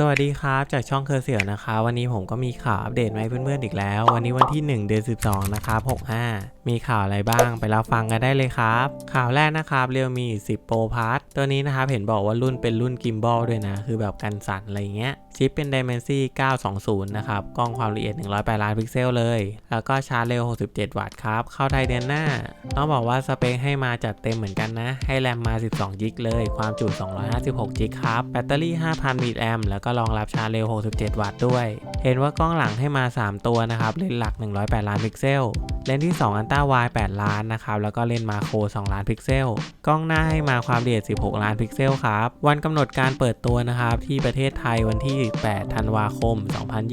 สวัสดีครับ จากช่องเคอร์เสียวนะคะ วันนี้ผมก็มีข่าวอัปเดตมาให้เพื่อนๆอีกแล้ว วันนี้วันที่ 1 เดือน12 นะครับ65 มีข่าวอะไรบ้างไปรับฟังกันได้เลยครับ ข่าวแรกนะครับเรียวมี 10 Pro Plus ตัวนี้นะครับเห็นบอกว่ารุ่นเป็นรุ่นกิมบอลด้วยนะ คือแบบกันสั่นอะไรเงี้ยชิปเป็น Dimensity 920 นะครับ กล้องความละเอียด 108 ล้านพิกเซลเลย แล้วก็ชาร์จเร็ว 67 วัตต์ครับ เข้าไทยเดือนหน้า ต้องบอกว่าสเปคให้มาจัดเต็มเหมือนกันนะ ให้แรมมา 12 กิกเลย ความจุ 256 กิกครับ แบตเตอรี่ 5,000 มิลลิแอมแล้วก็รองรับชาร์จเร็ว 67 วัตต์ด้วย เห็นว่ากล้องหลังให้มา 3 ตัวนะครับ เลนส์หลัก 108 ล้านพิกเซล เลนส์ที่ 2 อันต้าวาย8ล้านนะครับแล้วก็เลนส์มาโคร2ล้านพิกเซลกล้องหน้าให้มาความละเอียด 16 ล้านพิกเซลครับวันกำหนดการเปิดตัวนะครับที่ประเทศไทยวันที่ 8 ธันวาคม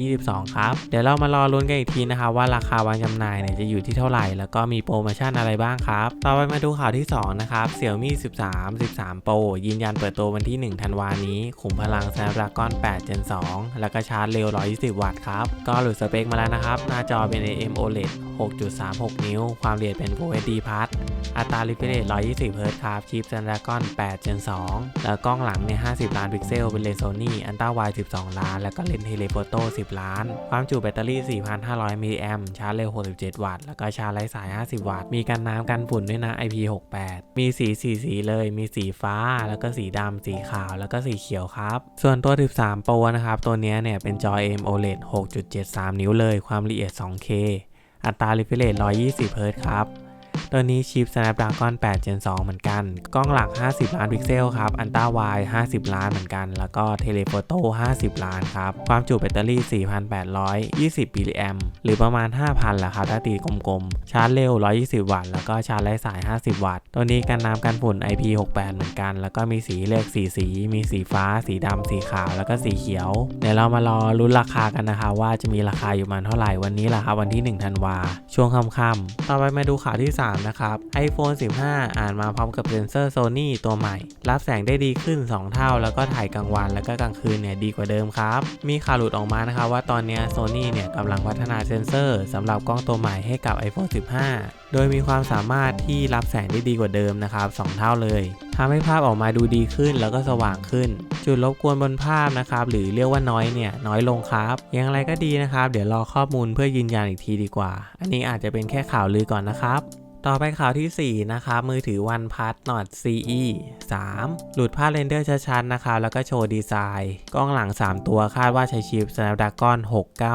2022 ครับ เดี๋ยวเรามารอลุ้นกันอีกทีนะครับว่าราคาวันจำหน่ายเนี่ยจะอยู่ที่เท่าไหร่ แล้วก็มีโปรโมชั่นอะไรบ้างครับ ต่อไปมาดูข่าวที่ 2 นะครับเสี่ยวมี่13 13โปรยืนยันเปิดตัววันที่ 1 ธันวานี้ ขุมพลัง Snapdragon 8 Gen 2 แล้วก็ชาร์จเร็ว 120 วัตต์ครับ ก็หลุดสเปคมาแล้วนะครับ หน้าจอเป็น AM OLED 6.3 3.36 นิ้ว ความละเอียดเป็น Full HD Plus อัตรา refresh rate 120 Hz ครับ ชิป Snapdragon 8 Gen 2 แล้วกล้องหลังเนี่ย 50 ล้านพิกเซล เป็นเลนส์ Sony Ultra Wide 12 ล้าน แล้วก็เลนส์ Telephoto 10 ล้าน ความจุแบตเตอรี่ 4,500 มิลลิแอมชาร์จเร็ว 67 วัตต์ แล้วก็ชาร์จไร้สาย 50 วัตต์ มีกันน้ำกันฝุ่นด้วยนะ IP68 มีสีสีสีเลย มีสีฟ้า แล้วก็สีดำ สีขาว แล้วก็สีเขียวครับ ส่วนตัว 13 Pro นะครับ ตัวนี้เนี่ย เป็นจอ AMOLED 6.73 นิ้วเลย ความละเอียด 2K อัตรา refresh rate 120 Hz ครับ ตัวนี้ชิป Snapdragon 8 Gen 2 เหมือนกัน กล้องหลัก 50 ล้านพิกเซลครับ อันต้าไว50 ล้านเหมือนกัน แล้วก็เทเลโฟโต้50 ล้านครับ ความจุแบตเตอรี่ 4,820มิลลิแอมหรือประมาณ 5,000แหละครับถ้าตีกลมๆ ชาร์จเร็ว 120 วัตต์ แล้วก็ชาร์จไร้สาย 50 วัตต์ ตัวนี้กันน้ำกันฝุ่น IP68 เหมือนกัน แล้วก็มีสีเลือกสีสี มีสีฟ้า สีดำ สีขาว แล้วก็สีเขียว เดี๋ยวเรามารอลุ้นราคากันนะคะ ว่าจะมีราคาอยู่ประมาณเท่าไหร่ วันนี้แหละครับวันที่1ธันวา ช่วงค่ำๆ ต่อไปมาดูข่าวที่ 3นะครับ iPhone 15 อ่านมาพร้อมกับเซนเซอร์ Sony ตัวใหม่ รับแสงได้ดีขึ้น 2 เท่า แล้วก็ถ่ายกลางวัน แล้วก็กลางคืนเนี่ยดีกว่าเดิมครับ มีข่าวหลุดออกมานะครับว่าตอนนี้ Sony เนี่ยกำลังพัฒนาเซนเซอร์สำหรับกล้องตัวใหม่ให้กับ iPhone 15 โดยมีความสามารถที่รับแสงได้ดีกว่าเดิมนะครับ 2 เท่าเลยทำให้ภาพออกมาดูดีขึ้นแล้วก็สว่างขึ้น จุดรบกวนบนภาพนะครับหรือเรียกว่าน้อยเนี่ยน้อยลงครับอย่างไรก็ดีนะครับ เดี๋ยวรอข้อมูลเพื่อยืนยันอีกทีดีกว่า อันนี้อาจจะเป็นแค่ข่าวลือก่อนนะครับ ต่อไปข่าวที่ 4 นะครับมือถือ OnePlus Nord CE 3 หลุดภาพเรนเดอร์ชัดๆนะครับแล้วก็โชว์ดีไซน์ กล้องหลัง 3 ตัวคาดว่าใช้ชิป Snapdragon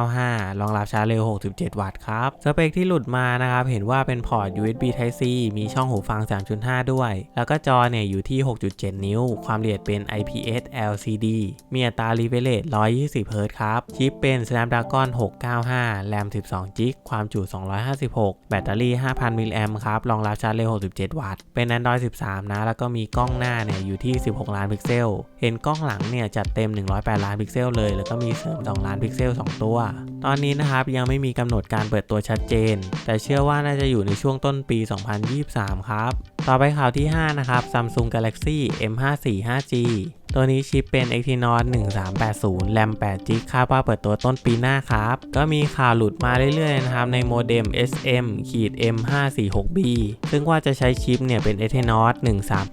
695 รองรับชาร์จเร็ว 67 วัตต์ครับ สเปคที่หลุดมานะครับ เห็นว่าเป็นพอร์ต USB Type C มีช่องหูฟัง 3.5 ด้วย แล้วก็จอเนี่ยอยู่ที่ 6.7 นิ้ว ความละเอียดเป็น IPS LCD มีอัตรา refresh rate 120 Hz ครับ ชิปเป็น Snapdragon 695แรม12 g b ความจุ 256 แบตเตอรี่ 5,000มิลลิแอมครับ รองรับชาร์จเร็ว 67 วัตต์ เป็น Android 13 นะ แล้วก็มีกล้องหน้าเนี่ยอยู่ที่ 16 ล้านพิกเซล เห็นกล้องหลังเนี่ยจัดเต็ม 108 ล้านพิกเซลเลย แล้วก็มีเสริม 2 ล้านพิกเซล 2 ตัว ตอนนี้นะครับยังไม่มีกำหนดการเปิดตัวชัดเจน แต่เชื่อว่าน่าจะอยู่ในช่วงต้นปี 2023 ครับ ต่อไปข่าวที่ 5 นะครับ Samsung Galaxy M54 5G ตัวนี้ชิปเป็น Exynos 1380แรม8 g b คาดว่าเปิดตัวต้นปีหน้าครับ ก็มีข่าวหลุดมาเรื่อยๆนะครับ ในโมเด็ม SM M546B ซึ่งว่าจะใช้ชิปเนี่ยเป็น Exynos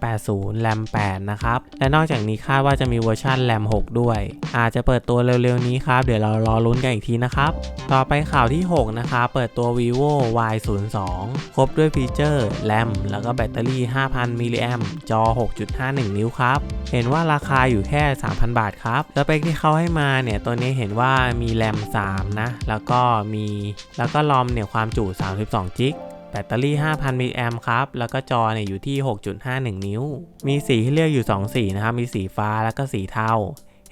1380แรม8นะครับ และนอกจากนี้คาดว่าจะมีเวอร์ชันแรม6ด้วย อาจจะเปิดตัวเร็วๆนี้ครับ เดี๋ยวเรารอลุ้นกันอีกทีนะครับ ต่อไปข่าวที่ 6 นะครับเปิดตัว vivo Y02 ครบด้วยฟีเจอร์แรมแล้วก็แบตเตอรี่ 5,000มิลลิแอมจอ 6.51 นิ้วครับ เห็นว่าราคาคาอยู่แค่ 3,000 บาทครับสเปคที่เขาให้มาเนี่ยตัวนี้เห็นว่ามีแรม3นะแล้วก็มีแล้วก็รอมเนี่ยความจุ 32จิกแบตเตอรี่ 5,000 มิลลิแอมครับ แล้วก็จอเนี่ยอยู่ที่ 6.51 นิ้ว มีสีให้เลือกอยู่ 2 สีนะครับ มีสีฟ้าแล้วก็สีเทา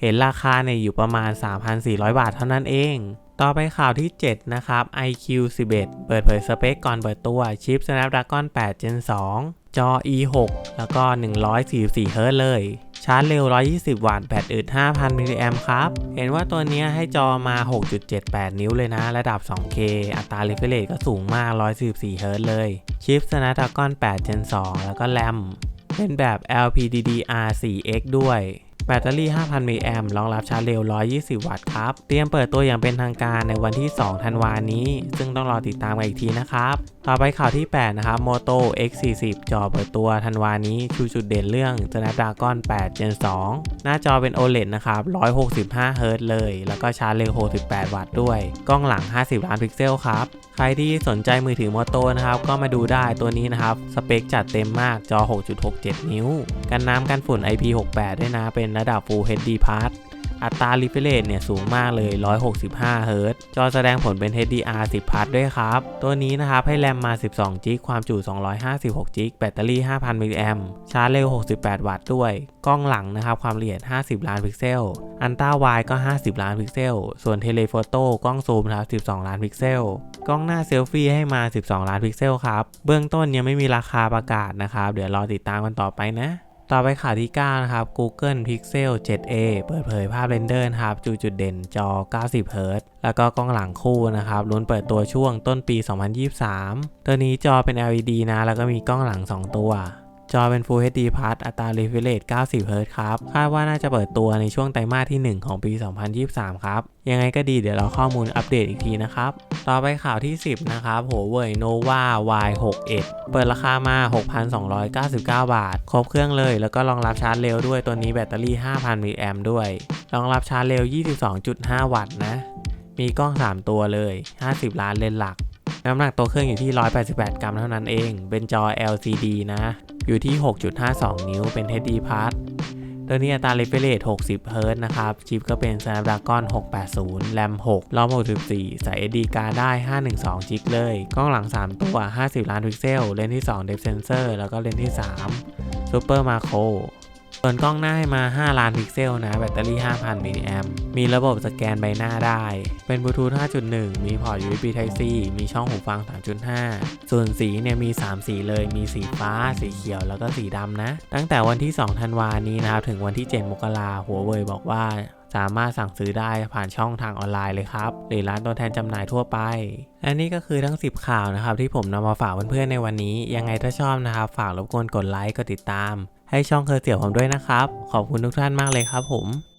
เห็นราคาเนี่ยอยู่ประมาณ 3,400 บาทเท่านั้นเอง ต่อไปข่าวที่ 7 นะครับ iQ 11 เปิดเผยสเปคก่อนเปิดตัวชิป Snapdragon 8 Gen 2 จอ E6 แล้วก็ 144 Hz เลยชาร์จเร็ว 120 วัตต์แบตอึด 5,000 มิลลิแอมครับ เห็นว่าตัวนี้ให้จอมา 6.78 นิ้วเลยนะ ระดับ 2K อัตรา refresh ก็สูงมาก 144 Hz เลย ชิป Snapdragon 8 Gen 2 แล้วก็แรมเป็นแบบ LPDDR4X ด้วย แบตเตอรี่ 5,000 มิลลิแอมรองรับชาร์จเร็ว 120 วัตต์ครับ เตรียมเปิดตัวอย่างเป็นทางการในวันที่ 2 ธันวานี้ ซึ่งต้องรอติดตามกันอีกทีนะครับ ต่อไปข่าวที่ 8 นะครับ Moto X40 จอเปิดตัวธันวานี้ชูจุดเด่นเรื่อง Snapdragon 8 Gen 2 หน้าจอเป็น OLED นะครับ 165 Hz เลย แล้วก็ชาร์จเร็ว 68 วัตต์ด้วย กล้องหลัง 50 ล้านพิกเซลครับ ใครที่สนใจมือถือ Moto นะครับ ก็มาดูได้ตัวนี้นะครับ สเปคจัดเต็มมากจอ 6.67 นิ้ว กันน้ำกันฝุ่น IP68 ด้วยนะ เป็นระดับ Full HD Plus อัตรา refresh เนี่ยสูงมากเลย 165 เฮิรตซ์จอแสดงผลเป็น HDR 10 พัทด้วยครับ ตัวนี้นะครับให้แรมมา 12 จิก ความจุ 256 จิก แบตเตอรี่ 5,000 มิลลิแอมชาร์จเร็ว 68 วัตต์ด้วย กล้องหลังนะครับความละเอียด 50 ล้านพิกเซล อันต้าไวก็ 50 ล้านพิกเซล ส่วนเทเลโฟโต้กล้องซูมนะครับ 12 ล้านพิกเซล กล้องหน้าเซลฟี่ให้มา 12 ล้านพิกเซลครับ เบื้องต้นยังไม่มีราคาประกาศนะครับ เดี๋ยวรอติดตามกันต่อไปนะ ต่อไปข่าวที่ 9 นะครับ Google Pixel 7a เปิดเผยภาพเรนเดอร์นะครับจูจุดเด่นจอ 90เฮิรตแล้วก็กล้องหลังคู่นะครับลุ้นเปิดตัวช่วงต้นปี 2023 ตัวนี้จอเป็น LED นะ แล้วก็มีกล้องหลัง 2 ตัว จอเป็น Full HD Plus อัตรา refresh 90เฮิรต์ครับ คาดว่าน่าจะเปิดตัวในช่วงไตรมาสที่ 1 ของปี 2023 ครับ ยังไงก็ดีเดี๋ยวเราข้อมูลอัปเดตอีกทีนะครับ ต่อไปข่าวที่ 10 นะครับ Huawei Nova Y61 เปิดราคามา 6,299 บาท ครบเครื่องเลย แล้วก็รองรับชาร์จเร็วด้วย ตัวนี้แบตเตอรี่ 5,000 มิลลิแอมด้วย รองรับชาร์จเร็ว 22.5 วัตต์นะ มีกล้อง 3 ตัวเลย 50 ล้านเลนส์หลักน้ำหนักตัวเครื่องอยู่ที่ 188 กรัมเท่านั้นเอง เป็นจอ LCD นะ อยู่ที่ 6.52 นิ้วเป็น HD Plus ตัวนี้อัตรา refresh 60เฮิรตนะครับ ชิปก็เป็น Snapdragon 680แรม6รอม64ใส่ SD card ได้ 512จิกเลย กล้องหลัง 3 ตัว 50 ล้านพิกเซล เลนส์ที่ 2 depth sensor แล้วก็เลนส์ที่ 3 Super Macro ส่วนกล้องหน้าให้มา 5 ล้านพิกเซลนะ แบตเตอรี่ 5,000มิลลิแอมมีระบบสแกนใบหน้าได้ เป็นบลูทูธ 5.1 มีพอร์ต USB Type C มีช่องหูฟัง 3.5 ส่วนสีเนี่ยมี 3 สีเลย มีสีฟ้า สีเขียว แล้วก็สีดำนะ ตั้งแต่วันที่ 2 ธันวานี้นะครับ ถึงวันที่ 7 มกราหัวเว่ยบอกว่าสามารถสั่งซื้อได้ผ่านช่องทางออนไลน์เลยครับ หรือร้านตัวแทนจำหน่ายทั่วไป และนี่ก็คือทั้ง 10 ข่าวนะครับ ที่ผมนำมาฝากเพื่อนๆในวันนี้ ยังไงถ้าชอบนะครับ ฝากรบกวนกดไลค์กดติดตาม ให้ช่องเคอร์เสี่ยวผมด้วยนะครับ ขอบคุณทุกท่านมากเลยครับผม